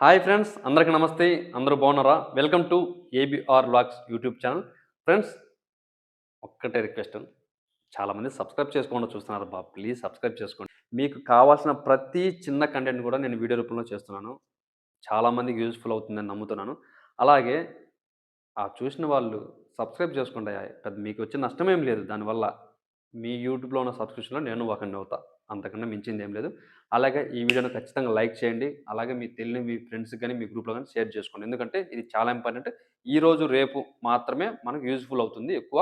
Hi friends అందరికీ నమస్తే అందరూ బాగున్నారా? Welcome to ABR blogs YouTube channel. Friends ఒక్కటే రిక్వెస్ట్ చాలామంది సబ్స్క్రైబ్ చేసుకోకుండా చూస్తున్నారు బా ప్లీజ్ సబ్స్క్రైబ్ చేసుకోండి. మీకు కావాల్సిన ప్రతి చిన్న కంటెంట్ కూడా నేను వీడియో రూపంలో చేస్తున్నాను. చాలామందికి యూజ్ఫుల్ అవుతుందని నమ్ముతున్నాను. అలాగే ఆ చూసిన వాళ్ళు సబ్స్క్రైబ్ చేసుకుంటే పెద్ద మీకు వచ్చే నష్టం ఏం లేదు. దానివల్ల మీ యూట్యూబ్లో ఉన్న సబ్స్క్రిప్షన్లో నేను ఒకరిని అవుతాను అంతకన్నా మించింది ఏం లేదు. అలాగే ఈ వీడియోని ఖచ్చితంగా లైక్ చేయండి. అలాగే మీ తెలియని మీ ఫ్రెండ్స్కి కానీ మీ గ్రూప్లో కానీ షేర్ చేసుకోండి. ఎందుకంటే ఇది చాలా ఇంపార్టెంట్. ఈ రోజు రేపు మాత్రమే మనకు యూజ్ఫుల్ అవుతుంది ఎక్కువ.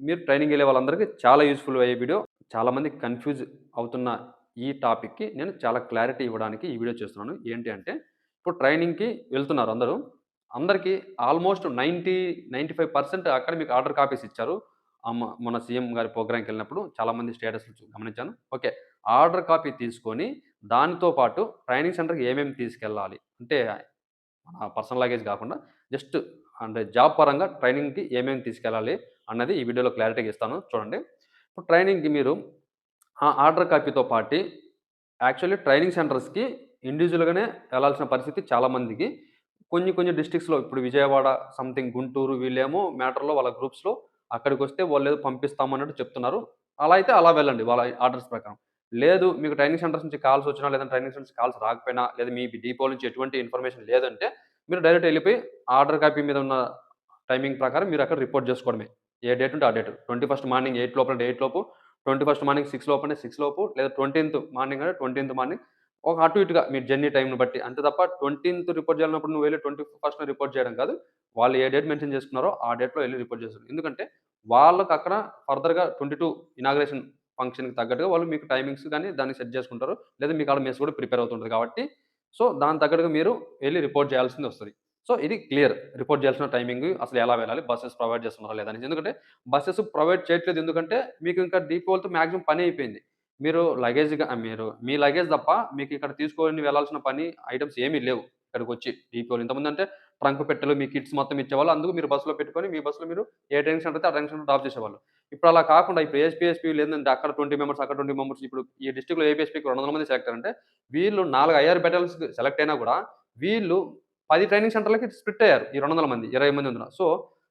మీరు ట్రైనింగ్ వెళ్ళే వాళ్ళందరికీ చాలా యూజ్ఫుల్ అయ్యే వీడియో. చాలామంది కన్ఫ్యూజ్ అవుతున్న ఈ టాపిక్కి నేను చాలా క్లారిటీ ఇవ్వడానికి ఈ వీడియో చేస్తున్నాను. ఏంటి అంటే ఇప్పుడు ట్రైనింగ్కి వెళ్తున్నారు అందరూ. అందరికీ almost ninety ninety five percent అక్కడ మీకు ఆర్డర్ కాపీస్ ఇచ్చారు. మన సీఎం గారి ప్రోగ్రామ్కి వెళ్ళినప్పుడు చాలామంది స్టేటస్లు గమనించాను. ఓకే. ఆర్డర్ కాపీ తీసుకొని దానితో పాటు ట్రైనింగ్ సెంటర్కి ఏమేమి తీసుకెళ్ళాలి? అంటే మన పర్సనల్ లగేజ్ కాకుండా జస్ట్ అంటే జాబ్ పరంగా ట్రైనింగ్కి ఏమేమి తీసుకెళ్ళాలి అన్నది ఈ వీడియోలో క్లారిటీగా ఇస్తాను. చూడండి. ఇప్పుడు ట్రైనింగ్కి మీరు ఆ ఆర్డర్ కాపీతో పాటు యాక్చువల్లీ ట్రైనింగ్ సెంటర్స్కి ఇండివిజువల్గానే వెళ్ళాల్సిన పరిస్థితి చాలామందికి కొన్ని కొన్ని డిస్ట్రిక్ట్స్లో ఇప్పుడు విజయవాడ సంథింగ్ గుంటూరు వీళ్ళేమో మ్యాటర్లో వాళ్ళ గ్రూప్స్లో అక్కడికి వస్తే వాళ్ళు ఏదో పంపిస్తామన్నట్టు చెప్తున్నారు. అలా అయితే అలా వెళ్ళండి వాళ్ళ ఆర్డర్స్ ప్రకారం. లేదు మీకు ట్రైనింగ్ సెంటర్స్ నుంచి కాల్స్ వచ్చినా లేదా ట్రైనింగ్ సెంటర్స్ కాల్స్ రాకపోయినా లేదా మీ డిపో నుంచి ఎటువంటి ఇన్ఫర్మేషన్ లేదంటే మీరు డైరెక్ట్ వెళ్ళిపోయి ఆర్డర్ కాపీ మీద ఉన్న టైమింగ్ ప్రకారం మీరు అక్కడ రిపోర్ట్ చేసుకోవడమే. ఏ డేట్ ఉంటే ఆ date twenty first morning eight లోపల ఎయిట్ లోపు ట్వంటీ ఫస్ట్ మార్నింగ్ సిక్స్ లోపల సిక్స్ లోపు లేదా ట్వంటీన్త్ మార్నింగ్ అంటే ట్వంటీన్త్ మార్నింగ్ ఒక అటు ఇటుగా మీ జర్నీ టైంని బట్టి. అంతే తప్ప ట్వంటీన్త్ రిపోర్ట్ చేయాలన్నప్పుడు నువ్వు వెళ్ళి ట్వంటీ ఫస్ట్ రిపోర్ట్ చేయడం కాదు. వాళ్ళు ఏ డేట్ మెన్షన్ చేసుకున్నారో ఆ డేట్లో వెళ్ళి రిపోర్ట్ చేస్తారు. ఎందుకంటే వాళ్ళకి అక్కడ ఫర్దర్గా ట్వంటీ టూ ఇనాగ్రేషన్ ఫంక్షన్కి తగ్గట్టుగా వాళ్ళు మీకు టైమింగ్స్ కానీ దాన్ని సెట్ చేసుకుంటారు. లేదా మీకు అక్కడ మెస్ కూడా ప్రిపేర్ అవుతుంటుంది కాబట్టి. సో దాని తగ్గట్టుగా మీరు వెళ్ళి రిపోర్ట్ చేయాల్సింది వస్తుంది. సో ఇది క్లియర్ రిపోర్ట్ చేయాల్సిన టైమింగ్ అసలు ఎలా వెళ్ళాలి బస్సెస్ ప్రొవైడ్ చేస్తున్నారా లేదని ఎందుకంటే బస్సెస్ ప్రొవైడ్ చేయట్లేదు ఎందుకంటే మీకు ఇంకా డీపోలతో మ్యాక్సిమం పని అయిపోయింది. మీరు లగేజ్గా మీరు మీ లగేజ్ తప్ప మీకు ఇక్కడ తీసుకొని వెళ్ళాల్సిన పని ఐటమ్స్ ఏమీ లేవు ఇక్కడికి వచ్చి డీపోలు ఇంతకుముందు అంటే ట్రంక్ పెట్టలు మీ కిట్స్ మొత్తం ఇచ్చేవాళ్ళు. అందుకు మీరు బస్సులో పెట్టుకొని మీ బస్సులో మీరు ఏ ట్రైన్ సెంటర్ అయితే ఆ ట్రైన్ సెంటర్ డ్రాప్ చేసేవాళ్ళు. ఇప్పుడు అలా కాకుండా ఇప్పుడు ఏఎస్పీఎస్పీ లేదంటే అక్కడ ట్వంటీ మెంబర్స్ అక్కడ ట్వంటీ మెంబర్స్ ఇప్పుడు ఈ డిస్ట్రిక్ట్లో ఏపీఎస్పీకి రెండు వందల మంది సెలెక్ట్ అంటే వీళ్ళు నాలుగు ఐఆర్ బెటల్స్ సెలెక్ట్ అయినా కూడా వీళ్ళు పది ట్రైనింగ్ సెంటర్లకి స్ప్లిట్ అయ్యారు ఈ రెండు వందల మంది ఇరవై మంది ఉన్నారు సో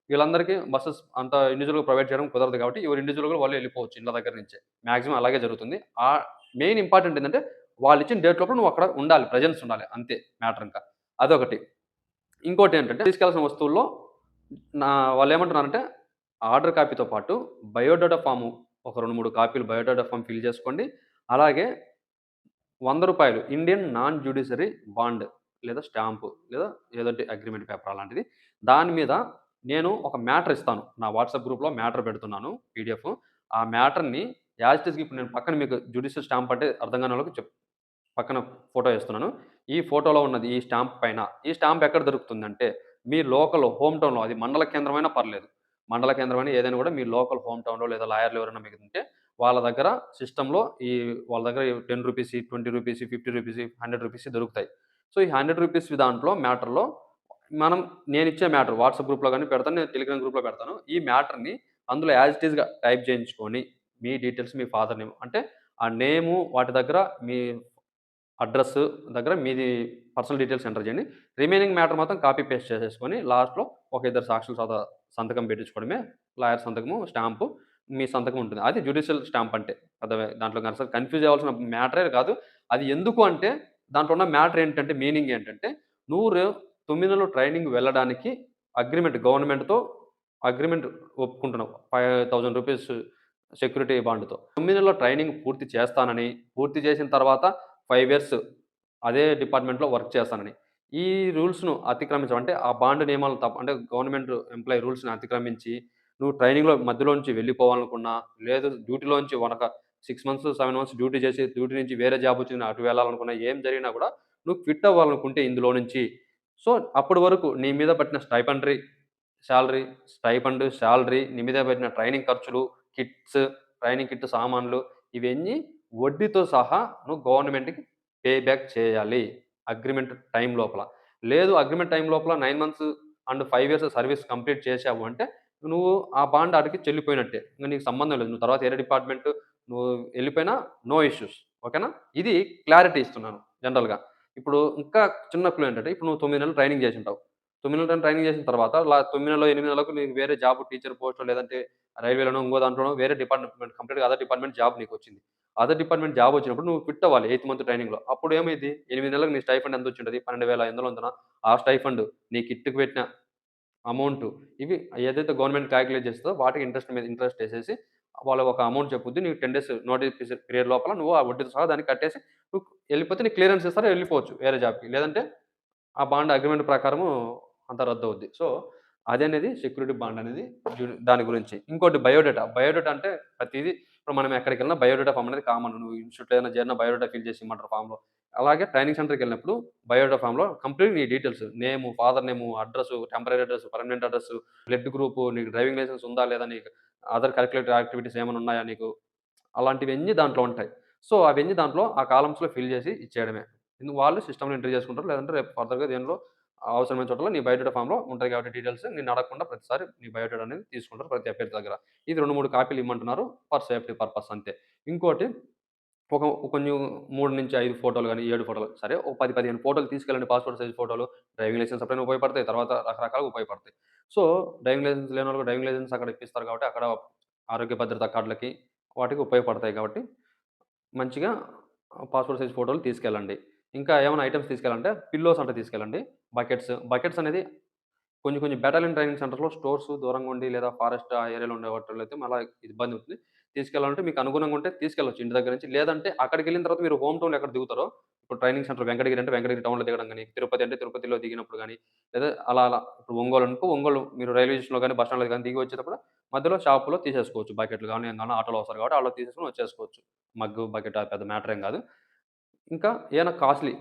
వీళ్ళందరికీ బస్సెస్ అంత ఇండివిజువల్గా ప్రొవైడ్ చేయడం కుదరదు కాబట్టి ఎవరు ఇండివిజువల్గా వాళ్ళు వెళ్ళిపోవచ్చు ఇళ్ళ దగ్గర నుంచే. మాక్సిమం అలాగే జరుగుతుంది. ఆ మెయిన్ ఇంపార్టెంట్ ఏంటంటే వాళ్ళు ఇచ్చిన డేట్ లోపల నువ్వు అక్కడ ఉండాలి ప్రజెన్స్ ఉండాలి. అంతే మ్యాటర్ ఇంకా. అదొకటి. ఇంకోటి ఏంటంటే తీసుకెళ్ళాల్సిన వస్తువుల్లో నా వాళ్ళు ఏమంటున్నారంటే ఆర్డర్ కాపీతో పాటు బయోడేటా ఫామ్ ఒక రెండు మూడు కాపీలు బయోడేటా ఫామ్ ఫిల్ చేసుకోండి. అలాగే వంద రూపాయలు ఇండియన్ నాన్ జ్యుడిషరీ బాండ్ లేదా స్టాంపు లేదా ఏదంటే అగ్రిమెంట్ పేపర్ అలాంటిది. దాని మీద నేను ఒక మ్యాటర్ ఇస్తాను. నా వాట్సాప్ గ్రూప్లో మ్యాటర్ పెడుతున్నాను పీడిఎఫ్. ఆ మ్యాటర్ని యాజ్ ఇట్ ఇప్పుడు నేను పక్కన మీకు జ్యుడిషియల్ స్టాంప్ అంటే అర్థం కాని వాళ్ళకి చెప్ పక్కన ఫోటో వేస్తున్నాను. ఈ ఫోటోలో ఉన్నది ఈ స్టాంప్ పైన ఈ స్టాంప్ ఎక్కడ దొరుకుతుందంటే మీ లోకల్ హోమ్ టౌన్లో అది మండల కేంద్రమైనా పర్లేదు. మండల కేంద్రం అని ఏదైనా కూడా మీ లోకల్ హోమ్ టౌన్లో లేదా లాయర్లు ఎవరైనా మీకు ఉంటే వాళ్ళ దగ్గర సిస్టంలో ఈ వాళ్ళ దగ్గర ten rupees twenty rupees fifty rupees hundred rupees దొరుకుతాయి. సో ఈ హండ్రెడ్ రూపీస్ దాంట్లో మ్యాటర్లో మనం నేను ఇచ్చే మ్యాటర్ వాట్సాప్ గ్రూప్లో కానీ పెడతాను నేను టెలిగ్రామ్ గ్రూప్లో పెడతాను. ఈ మ్యాటర్ని అందులో యాజ్ ఇట్ ఈస్గా టైప్ చేయించుకొని మీ డీటెయిల్స్ మీ ఫాదర్ నేమ్ అంటే ఆ నేము వాటి దగ్గర మీ అడ్రస్ దగ్గర మీది పర్సనల్ డీటెయిల్స్ ఎంటర్ చేయండి. రిమైనింగ్ మ్యాటర్ మాత్రం కాపీ పేస్ట్ చేసేసుకొని లాస్ట్లో ఒక ఇద్దరు సాక్షుల సత సంతకం పెట్టించుకోవడమే లాయర్ సంతకము స్టాంపు మీ సంతకం ఉంటుంది. అది జ్యుడిషియల్ స్టాంప్ అంటే. అదే దాంట్లో అసలు కన్ఫ్యూజ్ అవ్వాల్సిన మ్యాటరే కాదు. అది ఎందుకు అంటే దాంట్లో ఉన్న మ్యాటర్ ఏంటంటే మీనింగ్ ఏంటంటే నువ్వు తొమ్మిది నెలలు ట్రైనింగ్ వెళ్ళడానికి అగ్రిమెంట్ గవర్నమెంట్తో అగ్రిమెంట్ ఒప్పుకుంటున్నావు ఫైవ్ థౌజండ్ రూపీస్ సెక్యూరిటీ బాండ్తో. తొమ్మిది నెలల ట్రైనింగ్ పూర్తి చేస్తానని పూర్తి చేసిన తర్వాత ఫైవ్ ఇయర్స్ అదే డిపార్ట్మెంట్లో వర్క్ చేస్తానని. ఈ రూల్స్ను అతిక్రమించడం అంటే ఆ బాండ్ నియమాలు తప్ప అంటే గవర్నమెంట్ ఎంప్లాయీ రూల్స్ని అతిక్రమించి నువ్వు ట్రైనింగ్లో మధ్యలో నుంచి వెళ్ళిపోవాలనుకున్నా లేదు డ్యూటీలోంచి వనక six months seven months duty చేసి డ్యూటీ నుంచి వేరే జాబ్ వచ్చింది అటు వెళ్ళాలనుకున్నా ఏం జరిగినా కూడా నువ్వు క్విట్ అవ్వాలనుకుంటే ఇందులో నుంచి. సో అప్పటి వరకు నీ మీద పట్టిన స్టైపండరీ శాలరీ స్టైపండ్ శాలరీ నీ మీద పెట్టిన ట్రైనింగ్ ఖర్చులు కిట్స్ ట్రైనింగ్ కిట్ సామాన్లు ఇవన్నీ వడ్డీతో సహా నువ్వు గవర్నమెంట్కి పే బ్యాక్ చేయాలి. అగ్రిమెంట్ టైం లోపల. లేదు అగ్రిమెంట్ టైం లోపల nine months and five years service complete చేసావు అంటే నువ్వు ఆ బాండ్ ఆడికి చెల్లిపోయినట్టే. ఇంకా నీకు సంబంధం లేదు. నువ్వు తర్వాత ఏరే డిపార్ట్మెంట్ నువ్వు వెళ్ళిపోయినా నో ఇష్యూస్. ఓకేనా? ఇది క్లారిటీ ఇస్తున్నాను జనరల్గా. ఇప్పుడు ఇంకా చిన్న క్లూ ఏంటంటే ఇప్పుడు నువ్వు తొమ్మిది నెలలు ట్రైనింగ్ చేసి ఉంటావు తొమ్మిది నెలలు ట్రైనింగ్ చేసిన తర్వాత తొమ్మిది నెలలో ఎనిమిది నెలలకు నీకు వేరే జాబ్ టీచర్ పోస్ట్ లేదంటే రైల్వేలోనో ఇంకో దాంట్లోనో వేరే డిపార్ట్మెంట్ కంప్లీట్గా అదర్ డిపార్ట్మెంట్ జాబ్ నీకు వచ్చింది. అదర్ డిపార్ట్మెంట్ జాబ్ వచ్చినప్పుడు నువ్వు ఫిట్ అవ్వాలి ఎయిత్ మంత్ ట్రైనింగ్లో. అప్పుడు ఏమైంది? ఎనిమిది నెలలకు నీ స్టైఫండ్ ఎంత వచ్చింటుంది పన్నెండు వేల ఎనిమిది వందల ఆ స్టైఫండ్ నీ కిట్కి పెట్టిన అమౌంట్ ఇవి ఏదైతే గవర్నమెంట్ క్యాలిక్యులేట్ చేస్తుందో వాటికి ఇంట్రెస్ట్ మీద ఇంట్రెస్ట్ వేసేసి వాళ్ళు ఒక అమౌంట్ చెప్పుద్ది. నీకు టెన్ డేస్ నోటీస్ పీరియడ్ లోపల నువ్వు ఆ వడ్డీతో సహా దాన్ని కట్టేసి నువ్వు వెళ్ళిపోతే నీకు క్లియరెన్స్ ఇస్తారో వెళ్ళిపోవచ్చు వేరే జాబ్కి. లేదంటే ఆ బాండ్ అగ్రిమెంట్ ప్రకారము అంత రద్దు అవుద్ది. సో అది అనేది సెక్యూరిటీ బాండ్ అనేది దాని గురించి. ఇంకోటి బయోడేటా. బయోడేటా అంటే ప్రతిదీ ఇప్పుడు మనం ఎక్కడికి వెళ్ళినా బయోడేటా ఫామ్ అనేది కామన్ నువ్వు ఇన్స్టిట్యూట్ ఏదైనా చేరిన బయోడేటా ఫిల్ చేసి ఇమ్మంటారు ఫామ్లో. అలాగే ట్రైనింగ్ సెంటర్కి వెళ్ళినప్పుడు బయోడేటా ఫామ్లో కంప్లీట్ నీ details. Name father name address temporary address permanent address blood group నీకు డ్రైవింగ్ లైసెన్స్ ఉందా లేదా నీకు అదర్ కరిక్యులేటర్ యాక్టివిటీస్ ఏమైనా ఉన్నాయా నీకు? అలాంటివన్నీ దాంట్లో ఉంటాయి. సో అవన్నీ దాంట్లో ఆ కాలమ్స్లో ఫిల్ చేసి ఇచ్చేయడమే. ఎందుకు వాళ్ళు సిస్టమ్లో ఎంట్రీ చేసుకుంటారు. లేదంటే రేపు ఫర్దర్గా దీనిలో అవసరమైన చోట్ల నీ బయోడేటా ఫామ్లో ఉంటుంది కాబట్టి డీటెయిల్స్ నేను అడగకుండా ప్రతిసారి నీ బయోడేటా అనేది తీసుకుంటారు ప్రతి అభ్యర్థి దగ్గర. ఇది రెండు మూడు కాపీలు ఇమ్మంటున్నారు ఫర్ సేఫ్టీ పర్పస్ అంతే. ఇంకోటి ఒక కొంచెం మూడు నుంచి ఐదు ఫోటోలు కానీ ఏడు ఫోటోలు సరే ఒక పది పదిహేను ఫోటోలు తీసుకెళ్ళండి పాస్పోర్ట్ సైజ్ ఫోటోలు. డ్రైవింగ్ లైసెన్స్ అప్పుడైనా ఉపయోగపడతాయి తర్వాత రకరకాలుగా ఉపయోగపడతాయి. సో డ్రైవింగ్ లైసెన్స్ లేని వాళ్ళకి డ్రైవింగ్ లైసెన్స్ అక్కడ ఇప్పిస్తారు కాబట్టి అక్కడ ఆరోగ్య భద్రత కార్డులకి వాటికి ఉపయోగపడతాయి కాబట్టి మంచిగా పాస్పోర్ట్ సైజ్ ఫోటోలు తీసుకెళ్ళండి. ఇంకా ఏమైనా ఐటమ్స్ తీసుకెళ్ళాలంటే పిల్లోస్ అంటే తీసుకెళ్ళండి. బకెట్స్. బకెట్స్ అనేది కొంచెం కొంచెం బెటాలియన్ ట్రైనింగ్ సెంటర్లో స్టోర్స్ దూరంగా ఉండి లేదా ఫారెస్ట్ ఆ ఏరియాలో ఉండే వాటిలో అయితే మళ్ళీ ఇబ్బంది అవుతుంది. తీసుకెళ్ళాలంటే మీకు అనుగుణంగా ఉంటే తీసుకెళ్ళొచ్చు ఇంటి దగ్గర నుంచి. లేదంటే అక్కడికి వెళ్ళిన తర్వాత మీరు హోమ్ టౌన్లో ఎక్కడ దిగుతారో ఇప్పుడు ట్రైనింగ్ సెంటర్ వెంకటగిరి అంటే వెంకటగిరి టౌన్లో దిగడం కానీ తిరుపతి అంటే తిరుపతిలో దిగినప్పుడు కానీ లేదా అలా అలా ఇప్పుడు ఒంగోలు అనుకో ఒంగోలు మీరు రైల్వే స్టేషన్లో కానీ బస్ స్టాండ్లో కానీ దిగి వచ్చేటప్పుడు మధ్యలో షాపులో తీసేసుకోవచ్చు. బకెట్లు కానీ ఏం కానీ ఆటోలో వస్తారు కాబట్టి అలా తీసేసుకుని వచ్చేసుకోవచ్చు. మగ్గు బకెట్ పెద్ద మ్యాటర్ ఏం కాదు. ఇంకా ఏమైనా కాస్ట్లీ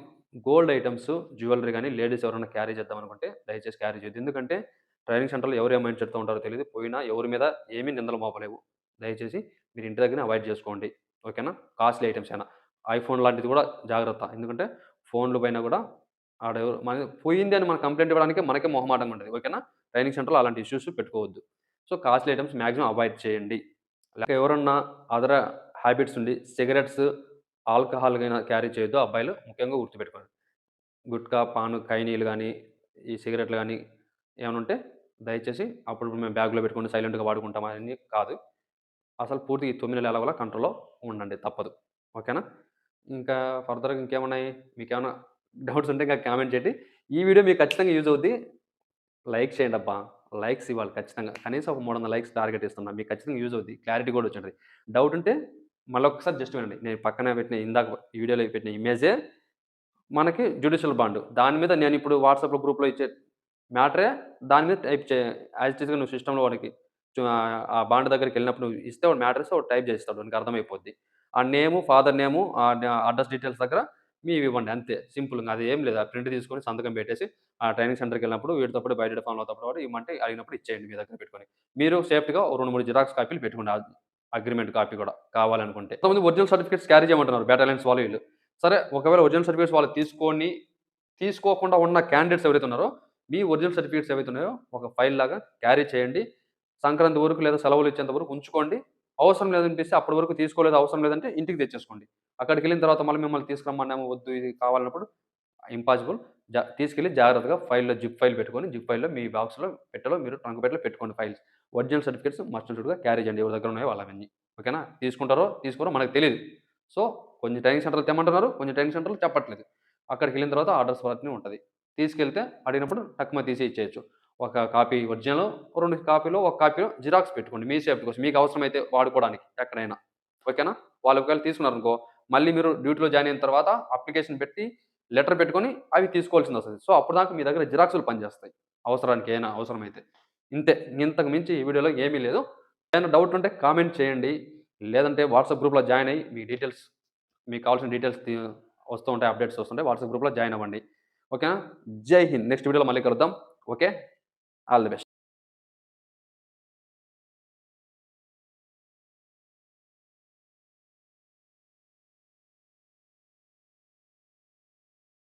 గోల్డ్ ఐటమ్స్ జ్యువెలరీ కానీ లేడీస్ ఎవరైనా క్యారీ చేద్దాం అనుకుంటే దయచేసి క్యారీ చేయొద్దు. ఎందుకంటే ట్రైనింగ్ సెంటర్లో ఎవరు ఏమైనా చెప్తూ ఉంటారో తెలియదు పోయినా ఎవరి మీద ఏమీ నిందలు మోపలేవు. దయచేసి మీరు ఇంటి దగ్గర అవాయిడ్ చేసుకోండి. ఓకేనా? కాస్ట్లీ ఐటమ్స్ అయినా. ఐఫోన్ లాంటిది కూడా జాగ్రత్త. ఎందుకంటే ఫోన్లు పైన కూడా ఆడ ఎవరు మన పోయింది అని మన కంప్లైంట్ ఇవ్వడానికి మనకే మొహమాటంగా ఉంటుంది. ఓకేనా? ట్రైనింగ్ సెంటర్లో అలాంటి ఇష్యూస్ పెట్టుకోవద్దు. So costly items maximum avoid చేయండి. లేక ఎవరన్నా అదర్ హ్యాబిట్స్ ఉండి సిగరెట్స్ ఆల్కహాల్ అయినా క్యారీ చేయొద్దు. అబ్బాయిలు ముఖ్యంగా గుర్తుపెట్టుకోండి. గుట్కా పాను కైనీలు కానీ ఈ సిగరెట్లు కానీ ఏమైనా ఉంటే దయచేసి అప్పుడు మేము బ్యాగ్లో పెట్టుకొని సైలెంట్గా వాడుకుంటాం అని కాదు. అసలు పూర్తి ఈ తొమ్మిది నెలల వల్ల కంట్రోల్లో ఉండండి తప్పదు. ఓకేనా? ఇంకా ఫర్దర్గా ఇంకేమున్నాయి? మీకు ఏమైనా డౌట్స్ ఉంటే ఇంకా కామెంట్ చేయండి. ఈ వీడియో మీకు ఖచ్చితంగా యూజ్ అవుద్ది. లైక్ చేయండి అబ్బా. లైక్స్ ఇవ్వాలి ఖచ్చితంగా. కనీసం ఒక మూడు వందల లైక్స్ టార్గెట్ ఇస్తున్నా. మీకు ఖచ్చితంగా యూజ్ అవుద్ది. క్లారిటీ కూడా వచ్చింది డౌట్ ఉంటే మళ్ళీ ఒకసారి జస్ట్ వినండి. నేను పక్కన పెట్టిన ఇందాక వీడియోలో పెట్టిన ఇమేజే మనకి జ్యుడిషియల్ బాండ్. దాని మీద నేను ఇప్పుడు వాట్సాప్లో గ్రూప్లో ఇచ్చే మ్యాటరే దాని మీద టైప్ చే యాజ్ ఇట్గా నువ్వు సిస్టంలో వాడికి ఆ- బాండ్ దగ్గరికి వెళ్ళినప్పుడు నువ్వు ఇస్తే వాడు మ్యాటర్స్ వాడు టైప్ చేస్తాడు. వానికి అర్థమైపోద్ది. ఆ నేము ఫాదర్ నేము ఆ అడ్రస్ డీటెయిల్స్ దగ్గర మీవి ఇవ్వండి అంతే. సింపుల్గా అది ఏం లేదు. ఆ ప్రింట్ తీసుకొని సంతకం పెట్టేసి ఆ ట్రైనింగ్ సెంటర్కి వెళ్ళినప్పుడు వీటితో పాటు బయట ఫామ్ అవుతాడు వాడు ఇవ్వమంటే అడిగినప్పుడు ఇచ్చేయండి మీ దగ్గర పెట్టుకొని. మీరు సేఫ్టీగా రెండు మూడు జిరాక్స్ కాపీలు పెట్టుకోండి. అగ్రిమెంట్ కాపీ కూడా కావాలనుకుంటే. కొంతమంది ఒరిజినల్ సర్టిఫికేట్స్ క్యారీ చేయమంటున్నారు బెటాలియన్స్ వాళ్ళు వీళ్ళు. సరే ఒకవేళ ఒరిజినల్ సర్టిఫికేట్స్ వాళ్ళు తీసుకొని తీసుకోకుండా ఉన్న క్యాండిడేట్స్ ఎవరైతే ఉన్నారో మీ ఒరిజినల్ సర్టిఫికేట్స్ ఏవైతే ఉన్నాయో ఒక ఫైల్ లాగా క్యారీ చేయండి. సంక్రాంతి వరకు లేదా సెలవులు ఇచ్చేంత వరకు ఉంచుకోండి. అవసరం లేదనిపిస్తే అప్పటి వరకు తీసుకోలేదు అవసరం లేదంటే ఇంటికి తెచ్చేసుకోండి. అక్కడికి వెళ్ళిన తర్వాత మళ్ళీ మిమ్మల్ని తీసుకురమ్మన్నాము వద్దు ఇది కావాలన్నప్పుడు ఇంపాసిబుల్ జా తీసుకెళ్ళి జాగ్రత్తగా ఫైల్లో జిప్ ఫైల్ పెట్టుకొని జిప్ ఫైల్లో మీ బాక్స్లో పెట్టలో మీరు ట్రంక్ పెట్టలో పెట్టుకోండి ఫైల్స్. ఒరిజినల్ సర్టిఫికేట్స్ మస్ట్గా క్యారీ చేయండి ఎవరి దగ్గర ఉన్నాయో వాళ్ళవన్నీ. ఓకేనా? తీసుకుంటారో తీసుకోరో మనకు తెలియదు సో కొన్ని ట్రైనింగ్ సెంటర్లు తెమ్మంటున్నారు కొన్ని ట్రైనింగ్ సెంటర్లు చెప్పట్లేదు. అక్కడికి వెళ్ళిన తర్వాత ఆర్డర్స్ వరకు ఉంటుంది. తీసుకెళ్తే అడిగినప్పుడు తక్కువ తీసి ఇచ్చేయచ్చు. ఒక కాపీ ఒరిజినల్ రెండు కాపీలో ఒక కాపీలో జిరాక్స్ పెట్టుకోండి మీ సేఫ్టీ కోసం. మీకు అవసరమైతే వాడుకోవడానికి ఎక్కడైనా. ఓకేనా? వాళ్ళు ఒకవేళ తీసుకున్నారనుకో మళ్ళీ మీరు డ్యూటీలో జాయిన్ అయిన తర్వాత అప్లికేషన్ పెట్టి లెటర్ పెట్టుకొని అవి తీసుకోవాల్సింది వస్తుంది. సో అప్పుడు దాకా మీ దగ్గర జిరాక్సులు పనిచేస్తాయి. అవసరానికి ఏమైనా అవసరమైతే. ఇంతే. ఇంతకు మించి ఈ వీడియోలో ఏమీ లేదు. ఏదైనా డౌట్ ఉంటే కామెంట్ చేయండి. లేదంటే వాట్సాప్ గ్రూప్లో జాయిన్ అయ్యి మీ డీటెయిల్స్ మీకు కావాల్సిన డీటెయిల్స్ వస్తూ ఉంటాయి అప్డేట్స్ వస్తుంటాయి వాట్సాప్ గ్రూప్లో జాయిన్ అవ్వండి. ఓకేనా? జై హింద్. నెక్స్ట్ వీడియోలో మళ్ళీ కలుద్దాం. ఓకే? All the best.